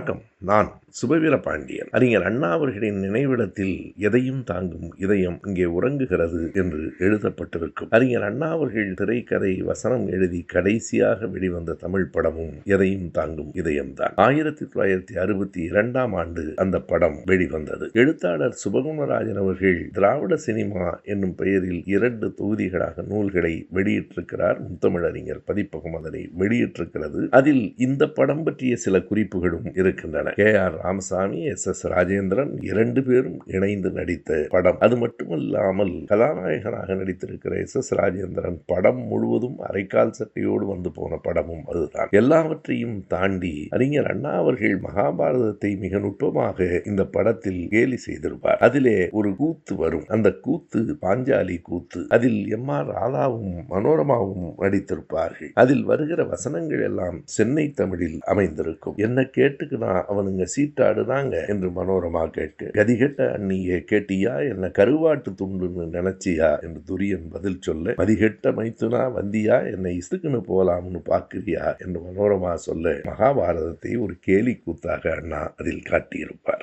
வணக்கம். நான் சுபவீர பாண்டியன் அறிஞர் அண்ணா அவர்களின் நினைவிடத்தில் எதையும் தாங்கும் இதயம் இங்கே உறங்குகிறது என்று எழுதப்பட்டிருக்கும். அறிஞர் அண்ணா அவர்கள் திரைக்கதை வசனம் எழுதி கடைசியாக வெளிவந்த தமிழ் படமும் எதையும் தாங்கும் இதயம்தான். ஆயிரத்தி தொள்ளாயிரத்தி அறுபத்தி இரண்டாம் ஆண்டு அந்த படம் வெளிவந்தது. எழுத்தாளர் சுபகுணராஜன் அவர்கள் திராவிட சினிமா என்னும் பெயரில் இரண்டு தொகுதிகளாக நூல்களை வெளியிட்டிருக்கிறார். முத்தமிழறிஞர் பதிப்பகம் அதனை வெளியிட்டிருக்கிறது. அதில் இந்த படம் பற்றிய சில குறிப்புகளும் இருக்கின்றன. K R Ramasamy S. S. Rajendran இரண்டு பேரும் இணைந்து நடித்த படம். அது மட்டுமல்லாமல் கதாநாயகனாக நடித்திருக்கிற எஸ். எஸ். ராஜேந்திரன் படம் முழுவதும் அரைக்கால் சட்டையோடு வந்து போன படமும் அதுதான். எல்லாவற்றையும் தாண்டி அறிஞர் அண்ணா அவர்கள் மகாபாரதத்தை மிக நுட்பமாக இந்த படத்தில் கேலி செய்திருப்பார். அதிலே ஒரு கூத்து வரும். அந்த கூத்து பாஞ்சாலி கூத்து. அதில் எம். ஆர். ராதாவும் மனோரமாவும் நடித்திருப்பார்கள். அதில் வருகிற வசனங்கள் எல்லாம் சென்னை தமிழில் அமைந்திருக்கும். என்ன கேட்டுக்குனா அவனுங்க சீட்டாடுதாங்க என்று மனோரமா கேட்க. கதிகெட்ட அண்ணியே கேட்டியா? என்ன கருவாட்டு துண்டுன்னு நினைச்சியா? என்று துரியன் பதில் சொல்ல மதிகெட்ட மைத்துனா வந்தியா? என்னை இசுக்குன்னு போலாம்னு பாக்குறியா என்று மனோரமா சொல்ல மகாபாரதத்தை ஒரு கேலி கூத்தாக அண்ணா அதில் காட்டியிருப்பார்.